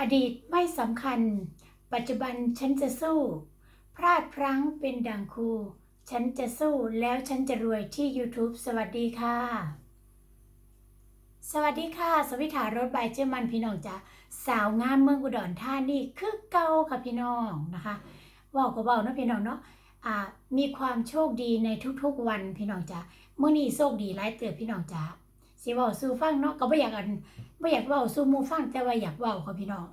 อดีตไม่สำคัญ ปัจจุบันฉันจะสู้ พลาดพลั้งเป็นดังครู ฉันจะสู้แล้วฉันจะรวยที่ YouTube สวัสดีค่ะ สวัสดีค่ะ สวิถารถใบเจอมันพี่น้องจ้ะสาวงามเมืองอุดรธานีคือเก่าค่ะพี่น้องนะคะว่าก็เว่านะพี่น้องเนาะมีความโชคดีในทุกๆวันพี่น้องจ้ะเมื่อนี้โชคดีหลายเติบพี่น้องจ้ะ สิเว้าสู่ฟังเนาะก็บ่อยากอันบ่อยากเว้าสู่หมู่ฟังแต่ว่าอยากเว้าค่ะพี่น้อง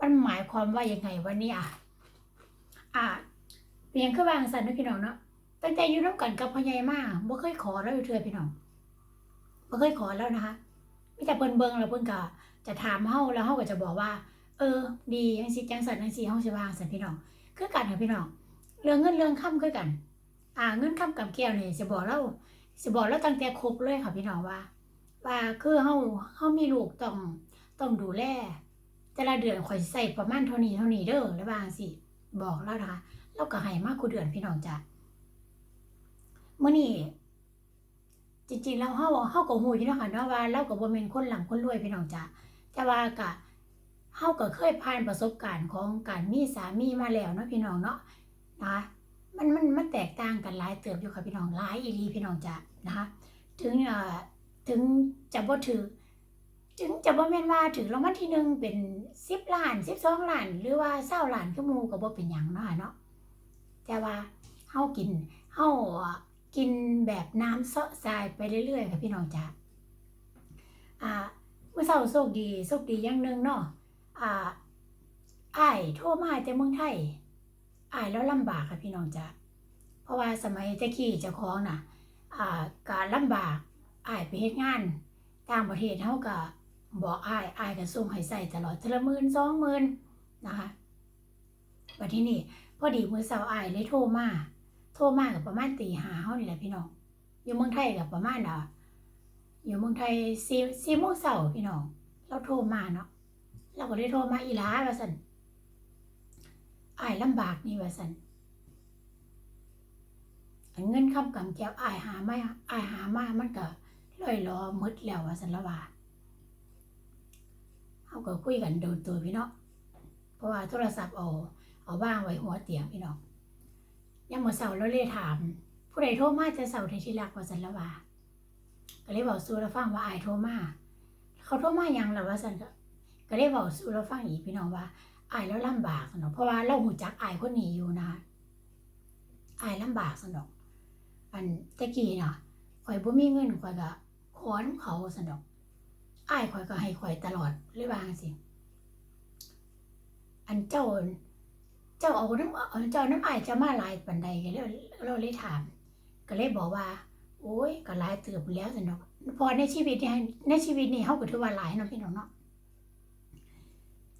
มันหมายความว่ายังไงวันนี้อะอะเพียงคือวางสันนะพี่น้องเนาะตั้งแต่อยู่น้ำกันกับพ่อใหญ่มาบ่เคยขอแล้วอยู่เทื่อพี่น้องบ่เคยขอแล้วนะคะมีแต่เพิ่นเบิ่งแล้วเพิ่นก็จะถามเฮาแล้วเฮาก็จะบอกว่า เออ ดีจังซี่จังสันจังซี่เฮาสิวางสันพี่น้องคือกันค่ะพี่น้องเรื่องเงินเรื่องค่ำคือกัน อ่าเงินค่ำกับแก้วนี่สิบอกเรา สิบอกเราตั้งแต่คบเลยค่ะพี่น้องว่า ว่าคือเฮาเฮามีลูกต้องต้องดูแลแต่ละเดือนข่อยใส่ประมาณเท่านี้เท่านี้เด้อแล้วบางสิบอกแล้วนะคะเราก็ให้มากกว่าเดือนพี่น้องจ้ะเมื้อนี้จริงๆแล้วเฮาเฮาก็ฮู้อยู่นะค่ะเนาะว่าเราก็บ่แม่นคนหลังคนรวยพี่น้องจ้ะแต่ว่าก็เฮาก็เคยผ่านประสบการณ์ของการมีสามีมาแล้วเนาะพี่น้องเนาะนะ มันมันมันแตกต่างกันหลายเติบอยู่ค่ะพี่น้องหลายอีหลีพี่น้องจะนะคะ ถึงเอ่อถึงจะบ่ถือถึงจะบ่แม่นว่าถึงรางวัลที่หนึ่งเป็นสิบล้านสิบสองล้าน หรือว่าเศร้าล้านคือหมู่ก็บ่เป็นหยังเนาะเนาะแต่ว่าเฮากินเฮากินแบบน้ำเซาะทรายไปเรื่อยๆค่ะพี่น้องจ๋าอ่าเมื่อเช้าโชคดีโชคดีอย่างหนึงเนาะอ่าอ้ายโทรมาจากเมืองไทย อายแล้วลำบากค่ะพี่น้องจ๋าเพราะว่าสมัยตะกี้เจ้าของน่ะอ่าการลำบากอายไปเฮ็ดงานต่างประเทศเฮาก็บอกอายอายก็ส่งให้ใส่ตลอดเทละหมื่นสองหมื่นนะคะวันที่นี่พอดีมื้อเช้าอายเลยโทรมาโทรมากับประมาณตีหาเฮานี่แหละพี่น้องอยู่เมืองไทยกับประมาณอะอยู่เมืองไทยสี่สี่โมงเช้าพี่น้องเราโทรมาเนาะเราก็เลยโทรมาอีหลาว่าซั่น อายลำบากนี่ว่าซั่นเงินคำกำแก้วอายหาไม่อายหามามันก็ลอยล้อหมดแล้วว่าซั่นละว่าเขาก็คุยกันโดนตัวพี่เนาะเพราะว่าโทรศัพท์เอาเอาว่างไว้หัวเตียงพี่เนาะยังมื่อเสาร์เราเลยถาม ผู้ใดโทรมาจะเสาร์ที่รักว่าสันละว่าก็เลยบอกสู้เราฟังว่าอายโทรมาเขาโทรมายังล่ะว่าสันก็ก็เลยบอกสู้เราฟังอีกพี่น้องว่า อายแล้วลำบากสนอกเพราะว่าเราหูจักอายคนนี้อยู่นะอายลำบากสนอกอันตะกี้เนาะข่อยบ่มีเงินข่อยก็ขอนเขาสนอกอ้ายข่อยก็ให้ข่อยตลอดเลยว่างซี่อันเจ้าเจ้าเอาน้ำเจ้าน้ำอ้ายจะมาหลายปานใดก็เลยเราเลยถาม ก็เลยบอกว่า โอ้ยก็หลายเติบแล้วซั่นอกพอในชีวิตนี่ในชีวิตนี่เฮาก็ถือว่าหลายเนาะพี่น้องเนาะ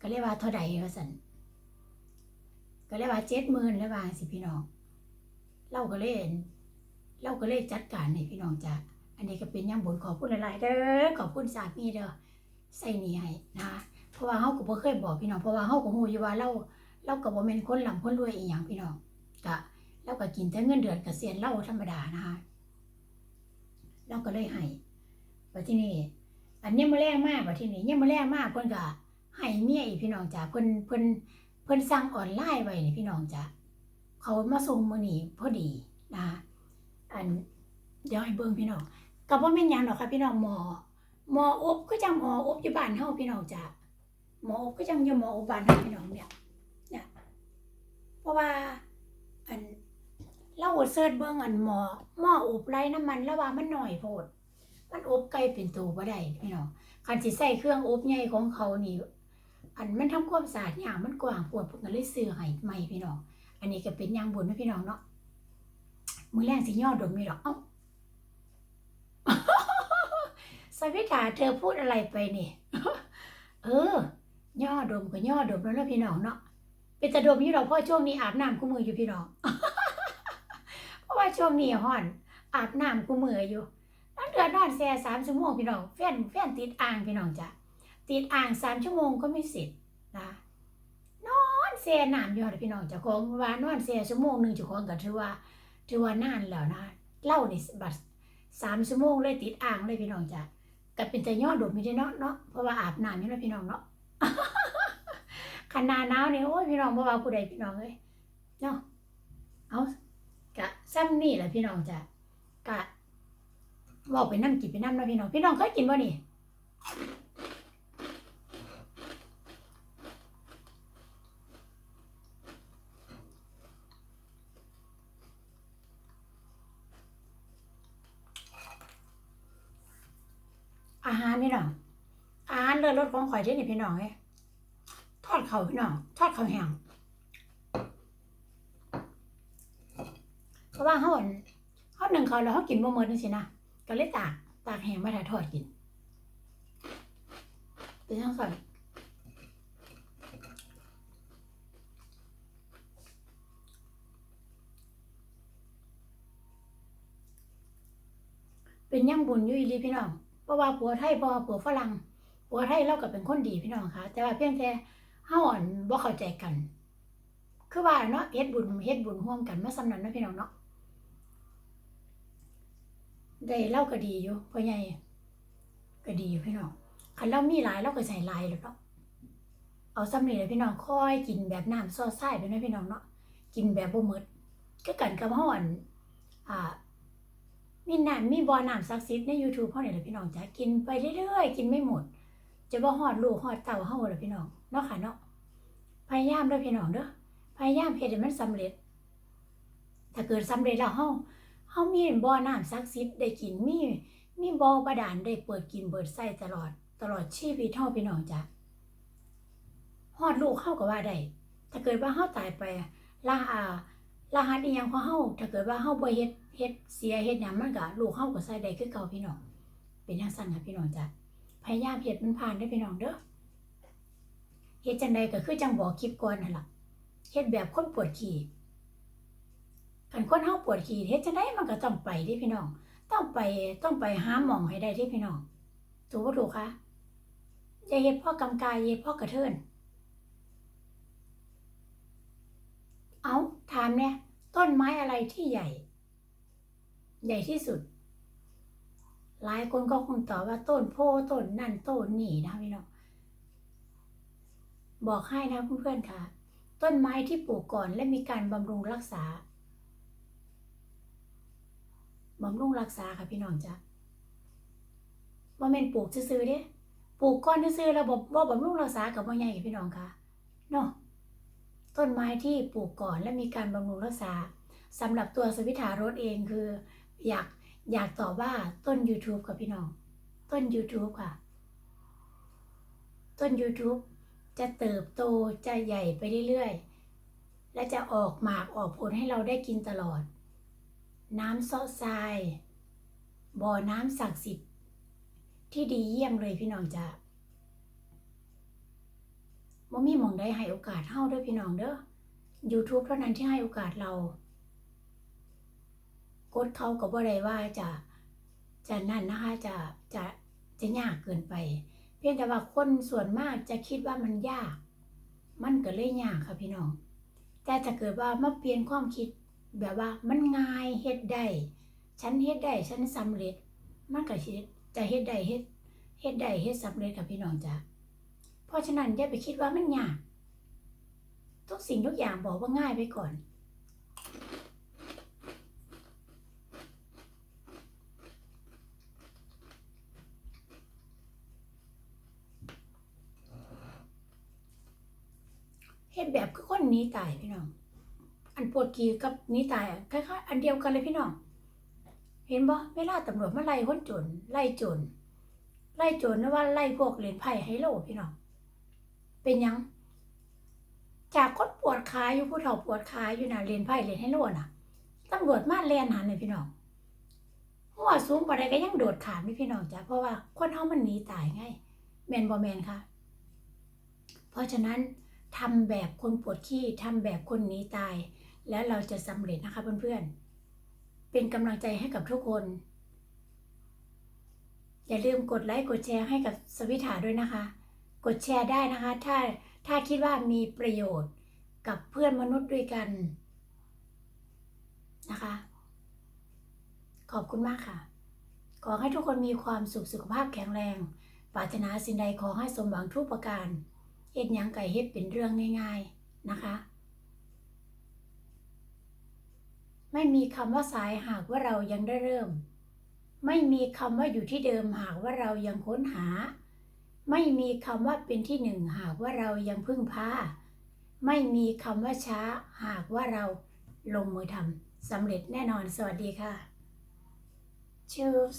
ก็เลยกว่าเท่าใดว่าซั่นก็เลยกว่า70,000แล้วว่าจังซี่พี่น้องเราก็เลยเราก็เลยจัดการให้พี่น้องจ้ะอันนี้ก็เป็นยังบุญขอบคุณหลายๆเด้อขอบคุณสามีเด้อใส่หนี่ให้นะคะเพราะว่าเฮาก็บ่เคยบอกพี่น้องเพราะว่าเฮาก็ฮู้อยู่ว่าเราเราก็บ่แม่นคนร่ำคนรวยอีหยังพี่น้องก็เราก็กินแต่เงินเดือนเกษียณเราธรรมดานะคะเราก็เลยให้บัดทีนี้อันนี้มาแรงมากบัดทีนี้ยังมาแรงมากเพิ่นก็ ให้เมียอีกพี่น้องจ้ะเพิ่นเพิ่นเพิ่นสั่งออนไลน์ไว้นี่พี่น้องจ้ะเขามาส่งมื้อนี้พอดีนะอันเดี๋ยวให้เบิ่งพี่น้องก็บ่แม่นหยังดอกค่ะพี่น้องหมอหมออบก็จังหมออบอยู่บ้านเฮาพี่น้องจ้ะหมออบก็จังอยู่หมออบบ้านเฮาพี่น้องเนี่ยเนี่ยเพราะว่าอันเราเสิร์ชเบิ่งอันหมอหมออบไร้น้ำมันแล้วว่ามันหน้อยโพดมันอบไกลเป็นตัวบ่ได้พี่น้องคันสิใส่เครื่องอบใหญ่ของเขานี่ อันมันทำความสะอาดยากมันกว้างโพดพิ่นก็เลยซื้อให้ใหม่พี่น้อง อันนี้ก็เป็นยางบุญนะพี่น้องเนาะ มือแรงสิย่อดมมีดอกเอ้าสวิตาเธอพูดอะไรไปนี่เออย่อดมก็ย่อดมแล้วนะพี่น้องเนาะ เป็นจะดมอยู่ดอกพราะช่วงนี้อาบน้ำคู่มืออยู่พี่น้อง เพราะว่าช่วงนี้ห่อน อาบน้ำคู่มืออยู่นั่นเดือนนอนแซ่สามชั่วโมงพี่น้องแฟนแฟนติดอ่างพี่น้องจ้ะ ติดอ่างสามชั่วโมงก็ไม่เสร็จนะนอนแซ่น้ำอยู่พี่น้องเจ้าของว่านอนแซ่ชั่วโมงหนึ่งเจ้าของก็ถือว่าถือว่านานแล้วนะเล่านี่บัดสามชั่วโมงเลยติดอ่างเลยพี่น้องจ้ะก็เป็นแต่ยอดมอยู่เด้เนาะเนาะเพราะว่าอาบน้ำอยู่นะพี่น้องเนาะขนาดหนาวนี่โอ้ยพี่น้องบ่ว่าผู้ใดพี่น้องเอ้ยเนาะเอากะซ้ำนี่แหละพี่น้องจ้ะกะเว้าไปน้ำกินไปน้ำเนาะพี่น้องพี่น้องเคยกินบ่นี่ อาหาร พี่น้อง อาหารเลิศรสของข่อยที่นี่พี่น้องเอ้ทอดเขาพี่น้อง ทอดเขาแห้งเพราะว่าเขาอั่นเขาหนึ่งเขาวแล้วเขากินบ่หมดจังซี่นะก็เลยตากตากแห้งมาถ่ายทอดกินเป็นจังซั่นเป็นย่ำบุญอยู่อีหลีพี่น้อง เพราะว่าผัวไทยบ่ผัวฝรั่งผัวไทยเราก็เป็นคนดีพี่น้องค่ะ แต่ว่าเพียงแต่เฮาอ่อนบ่เข้าใจกัน คือว่าเนาะเฮ็ดบุญเฮ็ดบุญร่วมกันมาสำนันเนาะพี่น้องเนาะได้เล่าก็ดีอยู่พ่อใหญ่ก็ดีอยู่พี่น้องคันเรามีหลายเราก็ใส่ลายแล้วเนาะเอาซ้ำนี่เลยพี่น้องค่อยกินแบบน้ำซอสไส้ไปนะพี่น้องเนาะกินแบบบ่หมดก็กันกับเฮาอ่อนอ่า มีน้ำมีบ่อน้ำศักดิ์สิทธิ์ใน YouTube เฮานี่แหละพี่น้องจ้ะกินไปเรื่อยๆ กินไม่หมด จะบ่ฮอดลูกฮอดเต้าเฮาล่ะพี่น้องเนาะค่ะเนาะพยายามเด้อพี่น้องเด้อพยายามเฮ็ดให้มันสำเร็จ ถ้าเกิดสำเร็จแล้วเฮาเฮามีบ่อน้ำศักดิ์สิทธิ์ได้กินมีมีบ่อบาดาลได้เปิดกินเปิดใช้ตลอด ตลอดชีวิตเฮาพี่น้องจ้ะฮอดลูกเฮาก็ว่าได้ถ้าเกิดว่าเฮาตายไปลาอ่ารหัสอีหยังของเฮาถ้าเกิดว่าเฮาบ่เฮ็ด เฮ็ดเสียเฮ็ดหยังมันก็ลูกเฮาก็ใส่ได้คือเก่าพี่น้อง เป็นจังซั่นค่ะพี่น้องจ้ะพยายามเฮ็ดมันผ่านเด้พี่น้องเด้อเฮ็ดจังใดก็คือจังบอกคลิปก่อนนั่นล่ะเฮ็ดแบบคนปวดขี้คันคนเฮาปวดขี้เฮ็ดจังไดมันก็ต้องไปด้พี่น้อง ต้องไปต้องไปหาหมองให้ได้เด้พี่น้องถูกบ่ถูกคะอย่าเฮ็ดพ่อกำกายเฮ็ดพ่อกระเทินเอาถามเนี่ยต้นไม้อะไรที่ใหญ่ ใหญ่ที่สุด หลายคนก็คงตอบว่าต้นโพต้นนั่นต้นนี่นะพี่น้องบอกให้นะเพื่อนๆค่ะ ต้นไม้ที่ปลูกก่อนและมีการบำรุงรักษาบำรุงรักษาค่ะพี่น้องจ้ะว่าเมนปลูกซื้อๆเด้ปลูกก้อนซื้อๆแล้วบ่บ่บำรุงรักษากับว่าใหญ่พี่น้องค่ะเนาะต้นไม้ที่ปลูกก่อนและมีการบำรุงรักษาสำหรับตัวสวิถารถเองคือ อยากอยากตอบว่าต้น YouTube ค่ะพี่น้อง ต้น YouTube ค่ะ ต้น YouTube จะเติบโตจะใหญ่ไปเรื่อยๆ และจะออกหมากออกผลให้เราได้กินตลอด น้ำซอสทราย บ่อน้ำศักดิ์สิทธิ์ ที่ดีเยี่ยมเลยพี่น้องจ้ะบ่มีหมองได้ให้โอกาสเฮาด้อพี่น้องเด้อ YouTube เท่านั้นที่ให้โอกาสเรา กดเขาก็บ่ได้ว่าจะจะนั่นนะคะจะจะจะยากเกินไป เพียงแต่ว่าคนส่วนมากจะคิดว่ามันยาก มันก็เลยยากค่ะพี่น้อง แต่ถ้าเกิดว่ามาเปลี่ยนความคิดแบบว่ามันง่ายเฮ็ดได้ฉันเฮ็ดได้ฉันสำเร็จ มันก็จะเฮ็ดได้เฮ็ดเฮ็ดได้เฮ็ดสำเร็จค่ะพี่น้องจ้ะเพราะฉะนั้นอย่าไปคิดว่ามันยากทุกสิ่งทุกอย่างบอกว่าง่ายไปก่อน เฮ็ดแบบ คนนีตายพี่น้อง อันปวดขี้กับนี้ตายอะคล้ายๆอันเดียวกันเลยพี่น้อง เห็นบ่เวลาตำรวจมาไล่คนโจรไล่โจรไล่โจรนะว่าไล่พวกเล่นไพ่ไฮโลพี่น้อง เป็นยัง จากคนปวดขาอยู่ผู้เฒ่าปวดขาอยู่น่ะเล่นไพ่เล่นไฮโลน่ะตำรวจมาแลนหันเลยพี่น้องหัวสูงปานใดก็ยังโดดขามนี่พี่น้องจ้ะเพราะว่าคนเฮามันหนีตายไงแมนบ่แมนคะเพราะฉะนั้น ทำแบบคนปวดขี้ทำแบบคนหนีตาย แล้วเราจะสำเร็จนะคะเพื่อนๆ เป็นกำลังใจให้กับทุกคน อย่าลืมกดไลค์กดแชร์ให้กับสวิถาด้วยนะคะ กดแชร์ได้นะคะ ถ้าถ้าคิดว่ามีประโยชน์กับเพื่อนมนุษย์ด้วยกันนะคะ ขอบคุณมากค่ะ ขอให้ทุกคนมีความสุขสุขภาพแข็งแรง ปรารถนาสิ่งใดขอให้สมหวังทุกประการ เฮ็ดยังไก่เฮ็ดเป็นเรื่องง่ายๆนะคะ ไม่มีคำว่าสายหากว่าเรายังได้เริ่ม ไม่มีคำว่าอยู่ที่เดิมหากว่าเรายังค้นหา ไม่มีคำว่าเป็นที่หนึ่งหากว่าเรายังพึ่งพาไม่มีคำว่าช้าหากว่าเราลงมือทำสำเร็จแน่นอนสวัสดีค่ะ Cheers